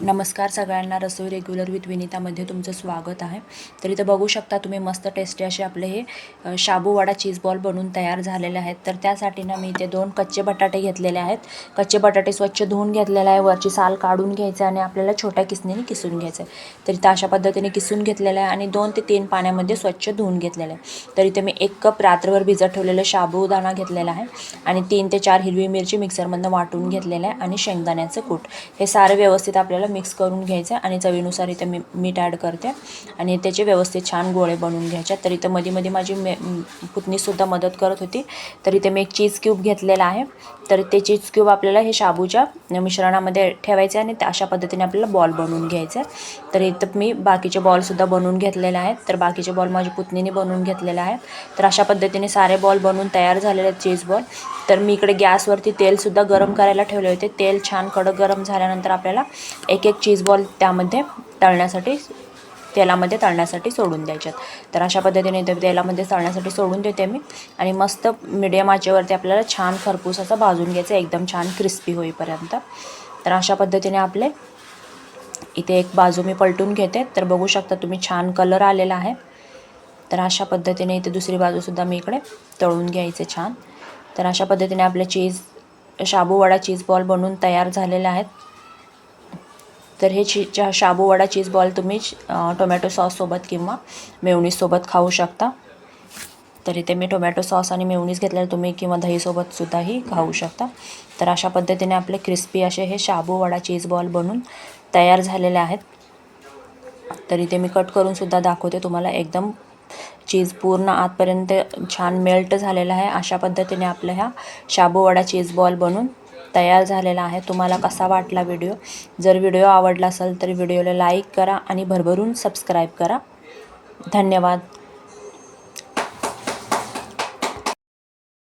नमस्कार सगळ्यांना रसोई regular with विनितामध्ये तुमचं स्वागत आहे. तर इथं बघू शकता तुम्ही मस्त टेस्टी असे आपले हे अ, शाबू वडा चीज बॉल बनवून तयार झालेले आहेत. तर त्यासाठी ना मी इथे दोन कच्चे बटाटे घेतलेले आहेत. कच्चे बटाटे स्वच्छ धुवून घेतलेले आहे. वरची साल काढून घ्यायचं आणि आपल्याला छोट्या किसणीने किसून घ्यायचं आहे. तर इथं अशा पद्धतीने किसून घेतलेलं आहे आणि दोन ते तीन पाण्यामध्ये स्वच्छ धुवून घेतलेलं आहे. तर इथे मी एक कप रात्रभर भिजत ठेवलेलं शाबूदाणा घेतलेला आहे आणि तीन ते चार हिरवी मिरची मिक्सरमधनं वाटून घेतलेलं आहे आणि शेंगदाण्याचं कूट. हे सारं व्यवस्थित आपल्याला मिक्स करून घ्यायचं आणि चवीनुसार इथं मी मीठ ॲड करते. आणि त्याचे व्यवस्थित छान गोळे बनवून घ्यायचे. तर इथं मध्ये मध्ये माझी मे पुतणीसुद्धा मदत करत होती. तर इथे मी एक चीज क्यूब घेतलेला आहे. तर ते चीज क्यूब आपल्याला हे शाबूच्या मिश्रणामध्ये ठेवायचे आणि त्या- अशा पद्धतीने आपल्याला बॉल बनवून घ्यायचा. आहे. तर इथं मी बाकीचे बॉलसुद्धा बनवून घेतलेले आहेत. तर बाकीचे बॉल माझी पुतणीने बनवून घेतलेले आहेत. तर अशा पद्धतीने सारे बॉल बनवून तयार झालेले आहेत चीज बॉल तर मी इकडे गॅसवरती तेलसुद्धा गरम करायला ठेवले होते. तेल छान कडक गरम झाल्यानंतर आपल्याला एक एक चीज बॉल त्यामध्ये तळण्यासाठी तेलामध्ये तळण्यासाठी सोडून द्यायच्यात. तर अशा पद्धतीने ते तेलामध्ये तळण्यासाठी सोडून देते मी. आणि मस्त मिडियम आचेवरती आपल्याला छान खरपूस असं भाजून घ्यायचं एकदम छान क्रिस्पी होईपर्यंत. तर अशा पद्धतीने आपले इथे एक बाजू मी पलटून घेते. तर बघू शकता तुम्ही छान कलर आलेला आहे. तर अशा पद्धतीने इथे दुसरी बाजूसुद्धा मी इकडे तळून घ्यायचे छान. तर अशा पद्धतीने आपले चीज शाबूवडा चीज बॉल बनवून तयार झालेले आहेत. तर हे ची चा- शाबू चीज बॉल तुम्ही टोमॅटो सॉससोबत किंवा मेवणीसोबत खाऊ शकता. तर इथे मी टोमॅटो सॉस आणि मेवणीस घेतलेलं तुम्ही किंवा दहीसोबतसुद्धाही खाऊ शकता. तर अशा पद्धतीने आपले क्रिस्पी असे हे शाबूवडा चीज बॉल बनून तयार झालेले आहेत. तर इथे मी कट करूनसुद्धा दाखवते तुम्हाला एकदम चीज पूर्ण आतपर्यंत छान मेल्ट झालेला आहे. अशा पद्धतीने आपल्या ह्या शाबूवडा चीज बॉल बनून तयार झालेला आहे. तुम्हाला कसा वाटला व्हिडिओ? जर व्हिडिओ आवडला असेल तर व्हिडिओला लाईक करा आणि भरभरून सबस्क्राईब करा. धन्यवाद.